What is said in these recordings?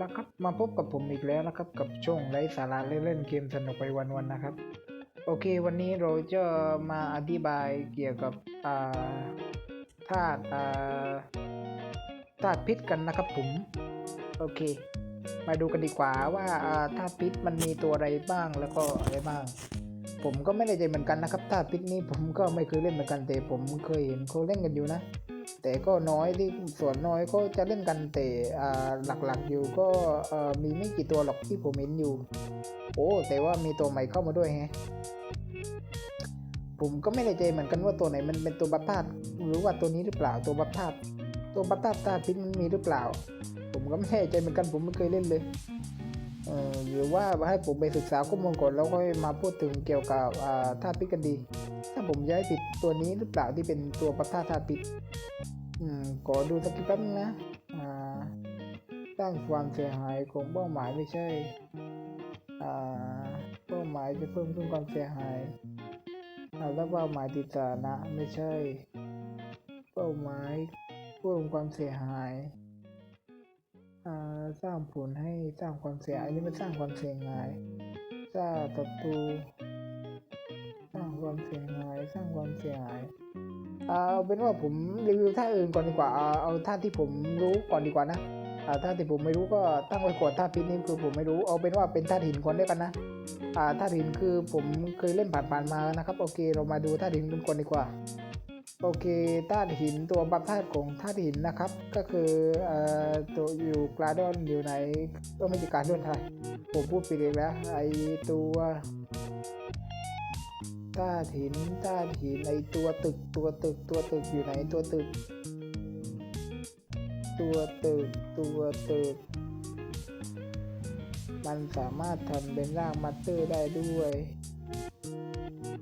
ละครับ มาพบกับผมอีกแล้วนะครับ กับช่วงไร้สาระเล่นเกมสนุกไปวันๆนะครับ โอเค วันนี้เราจะมาอธิบายเกี่ยวกับธาตุธาตุพิษกันนะครับผม โอเค มาดูกันดีกว่าว่าธาตุพิษมันมีตัวอะไรบ้างแล้วก็อะไรบ้าง ผมก็ไม่ได้ใจเหมือนกันนะครับธาพิษนี้ผมก็ไม่เคยเล่นเหมือนกันแต่ผมเคยเห็นเขาเล่นกันอยู่นะ แต่ก็น้อยที่ส่วนน้อยก็จะเล่นกันแต่หลักๆอยู่ก็มีไม่กี่ตัวหรอกที่ผมเห็นอยู่ โอ้แต่ว่ามีตัวใหม่เข้ามาด้วยฮะผมก็ไม่ได้ใจเหมือนกันว่าตัวไหนมันเป็นตัวบัตตาดหรือว่าตัวนี้หรือเปล่าตัวบัตตาดตัวบัตตาดตาพิษมันมีหรือเปล่า ผมก็ไม่แน่ใจเหมือนกันผมไม่เคยเล่นเลย หรือว่าให้ผมไปศึกษาข้อมูลก่อนแล้วค่อยมาพูดถึงเกี่ยวกับอ่าธาตุพิษกันดี ถ้าผมย้ายผิดตัวนี้หรือเปล่าที่เป็นตัวบัตตาธาตุพิษอืมขอดูสักทีแป๊บนึงนะสร้างความเสียหายของเป้าหมายไม่ใช่เป้าหมายจะเพิ่มขึ้นความเสียหายแล้วเป้าหมายติดสถานะไม่ใช่ เป้าหมายเพิ่มความเสียหาย สร้างผลให้สร้างความเสียหายอันนี้มันสร้างความเสียหายสร้างศัตรูสร้างความเสียหายสร้างความเสียหายเอาเป็นว่าผมรีวิวท่าอื่นก่อนดีกว่าเอาเอาท่าที่ผมรู้ก่อนดีกว่านะอ่าท่าที่ผมไม่รู้ก็ตั้งไว้ก่อนท่าพิษนี่คือผมไม่รู้เอาเป็นว่าเป็นท่าหินก่อนได้กันนะอ่าท่าหินคือผมเคยเล่นผ่านๆมานะครับ โอเค เรามาดูท่าหินกันก่อนดีกว่า โอเคท่าหินตัวบัฟท่าของท่าหินนะครับ ก็คืออตัวอยู่กราดอนอยู่ในก็ไม่ใช่การดอนไทยผมพูดไปเลยแล้วไอตัวท่าหินท่าหินไอตัวตึกตัวตึกตัวตึกอยู่ไหนตัวตึก ตัวตึกตัวตึก มันสามารถทำเป็นร่างมัตเตอร์ได้ด้วย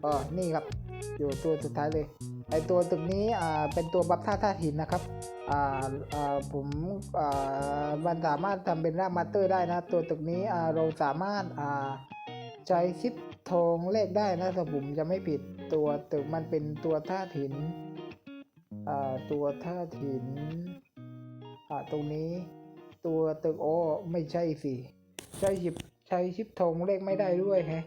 อ๋อนี่ครับ อยู่ตัวสุดท้ายเลย ไอตัวตึกนี้อ่าเป็นตัวบัฟท่าท่าหินนะครับอ่าอ่าผมอ่ามันสามารถทำเป็นร่างมัตเตอร์ได้นะ ตัวตึกนี้อ่าเราสามารถอ่าใช้ชิปทองเลขได้นะถ้าผมจะไม่ผิดตัวตึกมันเป็นตัวท่าหินอ่าตัวท่าหินอ่าตรงนี้ ตัวตึกโอ้ไม่ใช่สิใช้ชิปใช้ชิปทองเลขไม่ได้ด้วยแฮะ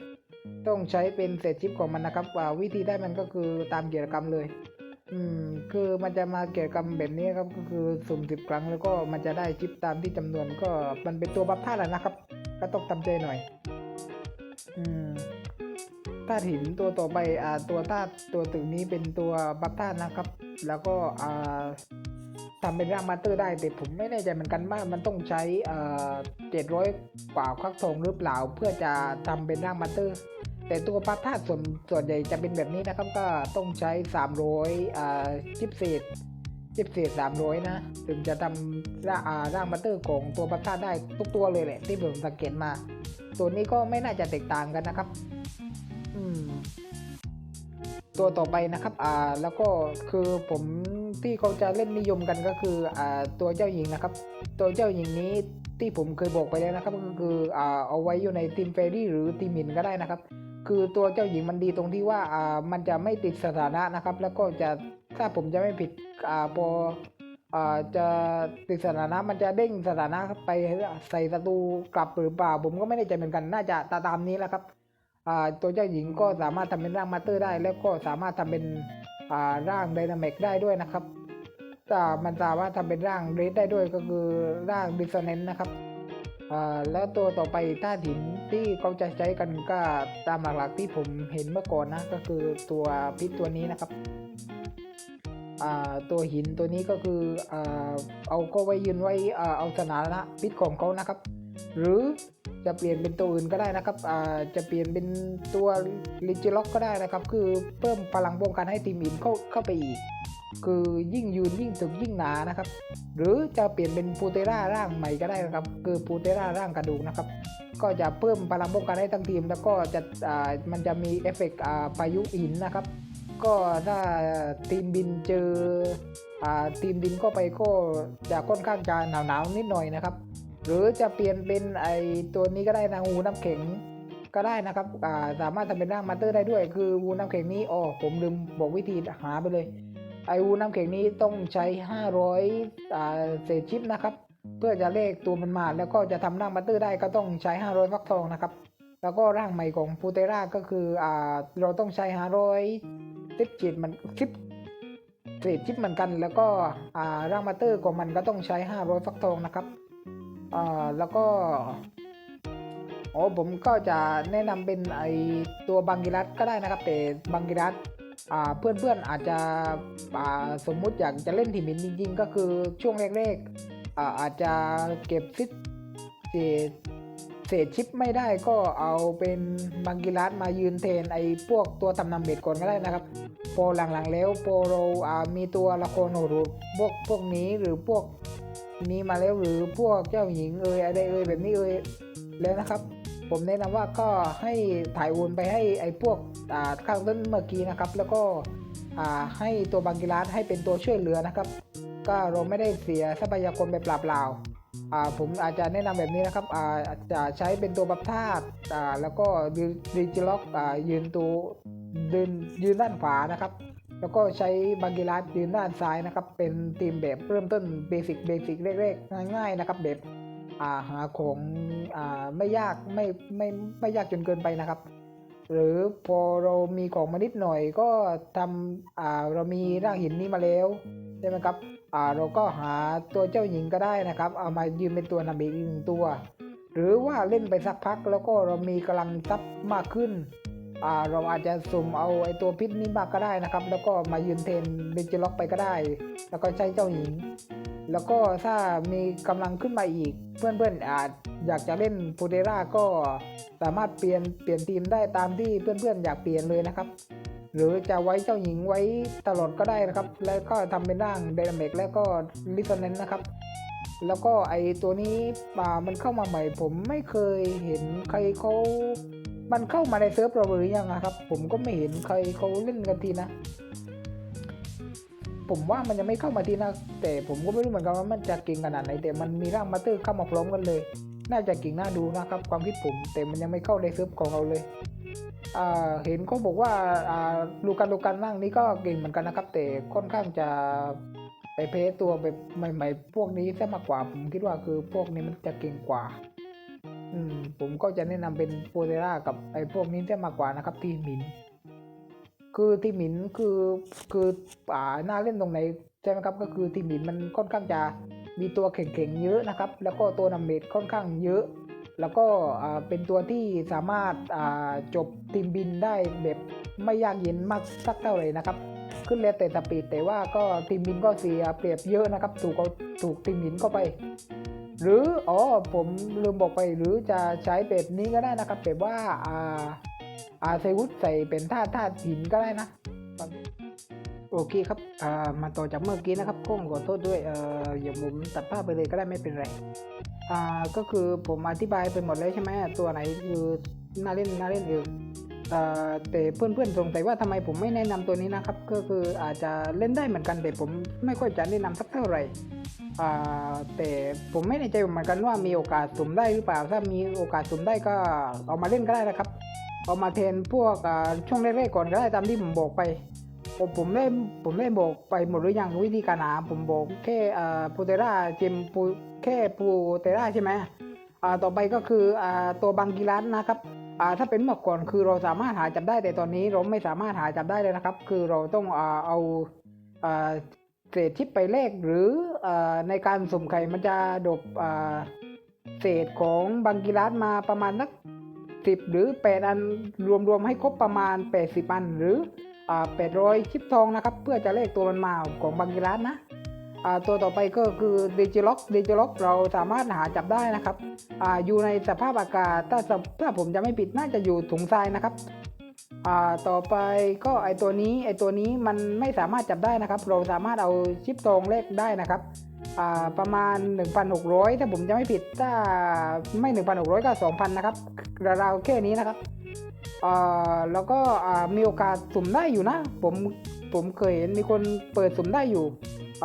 ต้องใช้เป็นเศษชิปของมันนะครับว่าวิธีได้มันก็คือตามกิจกรรมเลย อืมคือมันจะมากิจกรรมแบบนี้ครับก็คือสุ่มสิบครั้งแล้วก็มันจะได้ชิปตามที่จำนวนก็มันเป็นตัวบัฟท่าแหละนะครับ ก็ต้องทำใจหน่อย อืมธาตุหินตัวต่อไปอ่าตัวธาตุตัวตึกนี้เป็นตัวบัฟท่านะครับ แล้วก็อ่า ทำเป็นร่างมาสเตอร์ได้ แต่ผมไม่แน่ใจเหมือนกันว่ามันต้องใช้อ่าเจ็ดร้อยกว่าควักทองหรือเปล่า เพื่อจะทำเป็นร่างมาสเตอร์ แต่ตัวปลาธาตุส่วนส่วนใหญ่จะเป็นแบบนี้นะครับ ก็ต้องใช้300อ่าชิปเศษชิปเศษ300นะ ถึงจะทำร่างร่างมาสเตอร์ของตัวปลาธาตุได้ทุกตัวเลยแหละที่ผมสังเกตมา ตัวนี้ก็ไม่น่าจะแตกต่างกันนะครับ อืม ตัวต่อไปนะครับอ่าแล้วก็คือผมที่เขาจะเล่นนิยมกันก็คืออ่าตัวเจ้าหญิงนะครับ ตัวเจ้าหญิงนี้ที่ผมเคยบอกไปแล้วนะครับก็คืออ่าเอาไว้อยู่ในทีมเฟรดี้หรือทีมหินก็ได้นะครับ คือตัวเจ้าหญิงมันดีตรงที่ว่าอ่ามันจะไม่ติดสถานะนะครับ แล้วก็จะถ้าผมจะไม่ผิดอ่าพออ่าจะติดสถานะมันจะเด้งสถานะไปใส่ศัตรูกลับหรือเปล่า ผมก็ไม่ได้ใจเหมือนกันน่าจะตามนี้แหละครับ ตัวเจ้าหญิงก็สามารถทำเป็นร่างมาสเตอร์ได้ แล้วก็สามารถทำเป็นร่างไดนามิกได้ด้วยนะครับแต่มันสามารถทำเป็นร่างเรดได้ด้วยก็คือร่างดิสเนนนะครับแล้วตัวต่อไปธาหินที่เขาจะใช้กันก็ตามหลักๆที่ผมเห็นเมื่อก่อนนะก็คือตัวพิษตัวนี้นะครับตัวหินตัวนี้ก็คืออเอาก็ไว้ยืนไว้เอาสถานะพิษของเขานะครับ หรือจะเปลี่ยนเป็นตัวอื่นก็ได้นะครับจะเปลี่ยนเป็นตัวลิจิล็อกก็ได้นะครับ คือเพิ่มพลังป้องกันให้ทีมหินเข้าเข้าไปอีก คือยิ่งยืนยิ่งถึกยิ่งหนานะครับ หรือจะเปลี่ยนเป็นปูเตราร่างใหม่ก็ได้นะครับ คือปูเตราร่างกระดูกนะครับ ก็จะเพิ่มพลังป้องกันให้ทั้งทีม แล้วก็จะมันจะมีเอฟเฟกต์พายุหินนะครับ ก็ถ้าทีมบินเจออทีมดินก็ไปก็จะค่อนข้างจะหนาวๆนิดหน่อยนะครับ หรือจะเปลี่ยนเป็นไอตัวนี้ก็ได้นะงูน้ำแข็งก็ได้นะครับอ่าสามารถทำเป็นร่างมาสเตอร์ได้ด้วย คือวูน้ำแข็งนี้อ๋อผมลืมบอกวิธีหาไปเลย ไอวูน้ำแข็งนี้ต้องใช้ 500อ่าเศษชิปนะครับ เพื่อจะเลขตัวมันมาแล้วก็จะทำร่างบัตเตอร์ได้ก็ต้องใช้ 500ฟักทองนะครับ แล้วก็ร่างใหม่ของพูเตราก็คืออ่าเราต้องใช้ 500ติดจิตมันคิปเศษชิปเหมือนกัน แล้วก็อ่าร่างบัตเตอร์ของมันก็ต้องใช้ 500ฟักทองนะครับ แล้วก็โอ้ผมก็จะแนะนำเป็นไอตัวบังกิรัตก็ได้นะครับแต่บังกิรัตอ่าเพื่อนๆอาจจะอ่าสมมุติอยากจะเล่นทีมหินจริง ๆ ก็คือช่วงแรกๆอ่าอาจจะเก็บซิดเศษเศษชิปไม่ได้ก็เอาเป็นบังกิรัสมายืนเทนไอพวกตัวตำนำเบ็ดก่อนก็ได้นะครับพอหลังๆแล้วโปรเราอ่ามีตัวละครโหดๆพวกพวกนี้หรือพวก นี้มาแล้วหรือพวกเจ้าหญิงเอ่ยอะไรเอ่ยแบบนี้เอ่ยแล้วนะครับ ผมแนะนำว่าก็ให้ถ่ายโอนไปให้ไอ้พวกอ่าข้างต้นเมื่อกี้นะครับ แล้วก็อ่าให้ตัวบังกิรัสให้เป็นตัวช่วยเหลือนะครับ ก็เราไม่ได้เสียทรัพยากรไปเปล่าๆอ่าผมอาจจะแนะนำแบบนี้นะครับอ่าจจะใช้เป็นตัวบัฟธาตุอ่าแล้วก็ดิจิล็อกอ่ายืนตัวยืนยืนด้านขวานะครับ แล้วก็ใช้บังกิรัสยืนด้านซ้ายนะครับ เป็นทีมแบบเริ่มต้นเบสิกเบสิกเล็กๆง่ายๆนะครับแบบอ่าหาของอ่าไม่ยากไม่ไม่ไม่ยากจนเกินไปนะครับ หรือพอเรามีของมานิดหน่อยก็ทำอ่าเรามีร่างหินนี้มาแล้วใช่ไหมครับอ่าเราก็หาตัวเจ้าหญิงก็ได้นะครับ เอามายืมเป็นตัวนำอีกหนึ่งตัว หรือว่าเล่นไปสักพักแล้วก็เรามีกำลังทรัพย์มากขึ้น เราอาจจะสุ่มเอาไอ้ตัวพิษนี้มากก็ได้นะครับ แล้วก็มายืนเทนเบนจิล็อกไปก็ได้ แล้วก็ใช้เจ้าหญิง แล้วก็ถ้ามีกำลังขึ้นมาอีก เพื่อนๆอาจอยากจะเล่นโปเดราก็สามารถเปลี่ยนเปลี่ยนทีมได้ตามที่เพื่อนๆอยากเปลี่ยนเลยนะครับ หรือจะไว้เจ้าหญิงไว้ตลอดก็ได้นะครับ แล้วก็ทำเป็นร่างเดนามิกแล้วก็ลิซนเนนนะครับแล้วก็ไอตัวนี้ป่ามันเข้ามาใหม่ผมไม่เคยเห็นใครเขา มันเข้ามาในเซิร์ฟเราหรือยังอะครับ ผมก็ไม่เห็นใครเขาเล่นกันทีนะ ผมว่ามันยังไม่เข้ามาทีนะ แต่ผมก็ไม่รู้เหมือนกันว่ามันจะเก่งขนาดไหนแต่มันมีร่างมาเตอร์เข้ามาพร้อมกันเลย น่าจะเก่งน่าดูนะครับ ความคิดผมแต่มันยังไม่เข้าในเซิร์ฟของเราเลยเห็นเขาบอกว่าลูกันลูกันร่างนี้ก็เก่งเหมือนกันนะครับ แต่ค่อนข้างจะไปเพสตัวแบบใหม่ ๆ พวกนี้ซะมากกว่าผมคิดว่าคือพวกนี้มันจะเก่งกว่า อืมผมก็จะแนะนำเป็นโปเตรากับไอ้พวกนี้ซะมากกว่านะครับ ทีมหมิน คือทีมหมินคือคืออ่าน่าเล่นตรงไหนใช่ไหมครับ ก็คือทีมหมินมันค่อนข้างจะมีตัวเข่งๆเยอะนะครับ แล้วก็ตัวนำเมดค่อนข้างเยอะ แล้วก็เป็นตัวที่สามารถจบทีมบินได้แบบไม่ยากเย็นมากสักเท่าไหร่นะครับ ขึ้นแล้วแต่สปีดแต่ว่าก็ทีมบินก็เสียเปรียบเยอะนะครับ ถูกถูกทีมบินเข้าไป หรืออ๋อผมลืมบอกไปหรือจะใช้แบบนี้ก็ได้นะครับแบบว่าอ่าอาเซวุธใส่เป็นท่าท่าตุหินก็ได้นะโอเคครับอ่ามาต่อจากเมื่อกี้นะครับข้องขอโทษด้วยเอ่ออย่าผมตัดภาพไปเลยก็ได้ไม่เป็นไรอ่าก็คือผมอธิบายไปหมดแล้วใช่ไหมตัวไหนคือน่าเล่นน่าเล่นเองอ่ แต่เพื่อนๆสงสัยว่าทำไมผมไม่แนะนำตัวนี้นะครับ ก็คืออาจจะเล่นได้เหมือนกันแต่ผมไม่ค่อยจะแนะนำสักเท่าไหร่แต่ผมไม่แน่ใจเหมือนกันว่ามีโอกาสสุ่มได้หรือเปล่า ถ้ามีโอกาสสุ่มได้ก็เอามาเล่นก็ได้นะครับ เอามาแทนพวกช่วงแรกๆก่อนก็ได้ตามที่ผมบอกไปผมผมได้ผมได้บอกไปหมดหรือยังวิธีการหาผมบอกแค่ปูเตราเจมปูแค่ปูเตราใช่ไหมต่อไปก็คืออตัวบังกิรัสนะครับ ถ้าเป็นเมื่อก่อนคือเราสามารถหาจับได้แต่ตอนนี้เราไม่สามารถหาจับได้เลยนะครับ คือเราต้องอ่าเอาอ่าเศษชิปไปแลกหรืออ่าในการสุ่มไข่มันจะดบอ่าเศษของบังกิรัสมาประมาณนักสิบหรือแปดอันรวมๆให้ครบประมาณแปดสิบอันหรืออ่า800ชิปทองนะครับ เพื่อจะเลขตัวมันมาของบางกีรัสนะ ตัวต่อไปก็คือดิจิล็อกดิจิล็อกเราสามารถหาจับได้นะครับออยู่ในสภาพอากาศถ้าถ้าผมจะไม่ผิดน่าจะอยู่ถุงทรายนะครับต่อไปก็ไอตัวนี้ไอตัวนี้มันไม่สามารถจับได้นะครับ เราสามารถเอาชิปทองเลขได้นะครับประมาณ 1,600 ถ้าผมจะไม่ผิดถ้าไม่ 1,600 ก็ 2,000 นะครับราวๆแค่นี้นะครับแล้วก็มีโอกาสสุ่มได้อยู่นะ ผมผมเคยเห็นมีคนเปิดสุ่มได้อยู่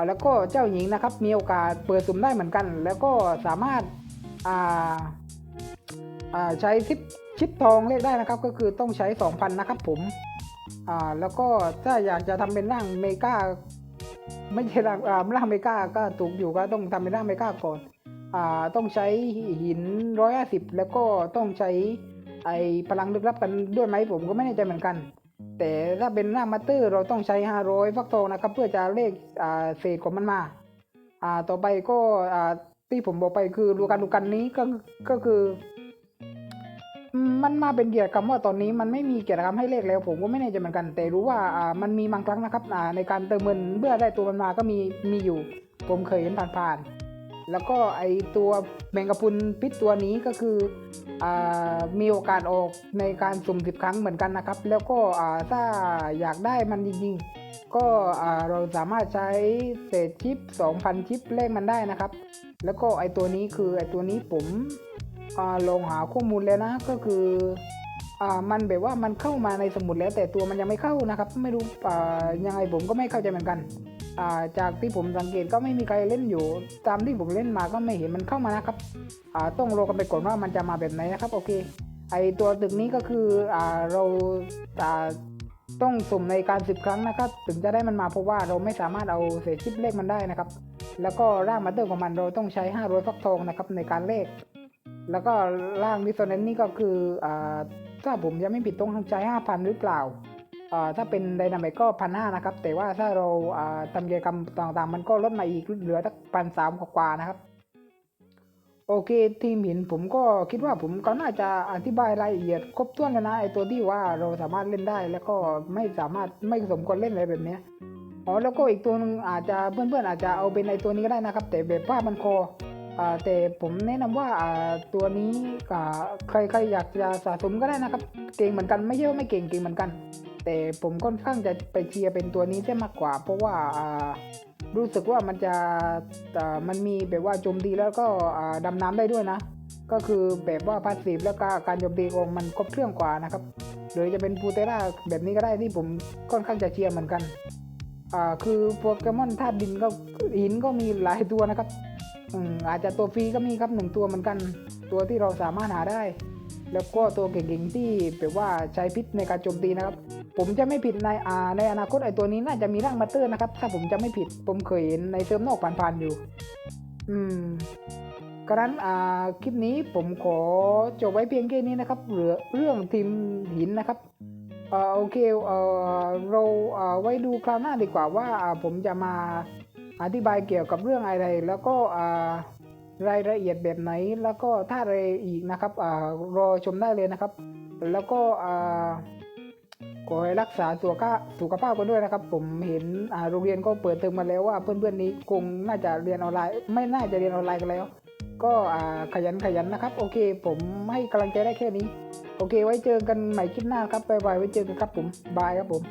แล้วก็เจ้าหญิงนะครับมีโอกาสเปิดสุ่มได้เหมือนกัน แล้วก็สามารถาาใช้ชิปชิปทองเรียกได้นะครับ ก็คือต้องใช้ 2,000 นะครับผมแล้วก็ถ้าอยากจะทำเป็นร่างเมกาไม่ใช่ร่างร่างเมกาก็ถูกอยู่ก็ต้องทำเป็นร่างเมกาก่อนอต้องใช้หินร้อยห้าสิบแล้วก็ต้องใช้ไอพลังลึกลับกันด้วยไหมผมก็ไม่แน่ใจเหมือนกัน แต่ถ้าเป็นร่ามาสเตอร์เราต้องใช้ 500 ฟักทองนะครับ เพื่อจะเลขเศษของมันมาอ่าต่อไปก็อ่าที่ผมบอกไปคือดูกันดูกันนี้ก็ก็คือ มันมาเป็นเกียรติกรรมว่าตอนนี้มันไม่มีเกียรติกรรมให้เลขแล้ว ผมก็ไม่แน่ใจเหมือนกัน แต่รู้ว่าอ่ามันมีบางครั้งนะครับอ่าในการเติมเงินเมื่อได้ตัวมันมาก็มีมีอยู่ ผมเคยเห็นผ่านๆ แล้วก็ไอตัวแมงกะพรุนพิษตัวนี้ก็คืออมีโอกาสออกในการสุ่มสิบครั้งเหมือนกันนะครับ แล้วก็ถ้าอยากได้มันจริงๆ ก็เราสามารถใช้เศษชิป 2,000 ชิปเลขมันได้นะครับ แล้วก็ไอตัวนี้คือไอตัวนี้ผมลองหาข้อมูลแล้วนะก็คือมันแบบว่ามันเข้ามาในสมุดแล้วแต่ตัวมันยังไม่เข้านะครับ ไม่รู้ยังไงผมก็ไม่เข้าใจเหมือนกัน จากที่ผมสังเกตก็ไม่มีใครเล่นอยู่ ตามที่ผมเล่นมาก็ไม่เห็นมันเข้ามานะครับต้องรอกันไปก่อนว่ามันจะมาแบบไหนนะครับโอเค ไอตัวตึกนี้ก็คืออเราต้องสุ่มในการสิบครั้งนะครับ ถึงจะได้มันมาเพราะว่าเราไม่สามารถเอาเศษชิปเลขมันได้นะครับ แล้วก็ร่างมาเตอร์ของมันเราต้องใช้500ฟักทองนะครับในการเลข แล้วก็ร่างดิสโซเนนนี่ก็คืออ่าถ้าผมยังไม่ผิดต้องใช้5,000หรือเปล่า ถ้าเป็นไดนามิกก็พันห้านะครับ แต่ว่าถ้าเราทำกิจกรรมต่างๆ มันก็ลดมาอีกเหลือสักพันสามกว่านะครับ โอเคทีมหินผมก็คิดว่าผมก็น่าจะอธิบายรายละเอียดครบถ้วนแล้วนะไอตัวที่ว่าเราสามารถเล่นได้แล้วก็ไม่สามารถไม่สมควรเล่นอะไรแบบนี้อ๋อแล้วก็อีกตัวนึงอาจจะเพื่อนๆอาจจะเอาเป็นไอตัวนี้ก็ได้นะครับ แต่แบบผ้ามันคออ่าแต่ผมแนะนำว่าอ่าตัวนี้อ่าใครใครอยากจะสะสมก็ได้นะครับ เก่งเหมือนกันไม่ใช่ว่าไม่เก่งเก่งเหมือนกัน แต่ผมค่อนข้างจะไปเชียร์เป็นตัวนี้ซะมากกว่า เพราะว่ารู้สึกว่ามันจะมันมีแบบว่าโจมตีแล้วก็ดำน้ำได้ด้วยนะ ก็คือแบบว่าพาสซีฟแล้วก็การโจมตีของมันครบเครื่องกว่านะครับหรือจะเป็นปูเตราแบบนี้ก็ได้ที่ผมค่อนข้างจะเชียร์เหมือนกันอ่าคือโปเกมอนธาตุดินก็หินก็มีหลายตัวนะครับอืมอาจจะตัวฟรีก็มีครับหนึ่งตัวเหมือนกัน ตัวที่เราสามารถหาได้ แล้วก็ตัวเก่งๆที่แบบว่าใช้พิษในการโจมตีนะครับ ผมจะไม่ผิดในอาในอนาคตไอตัวนี้น่าจะมีร่างมาเตอร์นะครับ ถ้าผมจะไม่ผิดผมเคยเห็นในเติมนอกผ่านๆอยู่ อืมกระนั้นอ่าคลิปนี้ผมขอจบไว้เพียงแค่นี้นะครับเหลือเรื่องทีมหินนะครับเอ่อโอเคเอ่อเราเอ่อไว้ดูคราวหน้าดีกว่าว่าผมจะมาอธิบายเกี่ยวกับเรื่องอะไร แล้วก็อ่า รายละเอียดแบบไหนแล้วก็ถ้าอะไรอีกนะครับอรอชมได้เลยนะครับ แล้วก็ขอให้รักษาสุขภาพสุขภาพกันด้วยนะครับ ผมเห็นโรงเรียนก็เปิดเทอมมาแล้วว่าเพื่อนๆนี้คงน่าจะเรียนออนไลน์ ไม่น่าจะเรียนออนไลน์กันแล้ว ก็ขยันขยันนะครับ โอเค ผมให้กำลังใจได้แค่นี้ โอเค ไว้เจอกันใหม่คลิปหน้าครับบ๊ายบายไว้เจอกันครับผมบายครับผม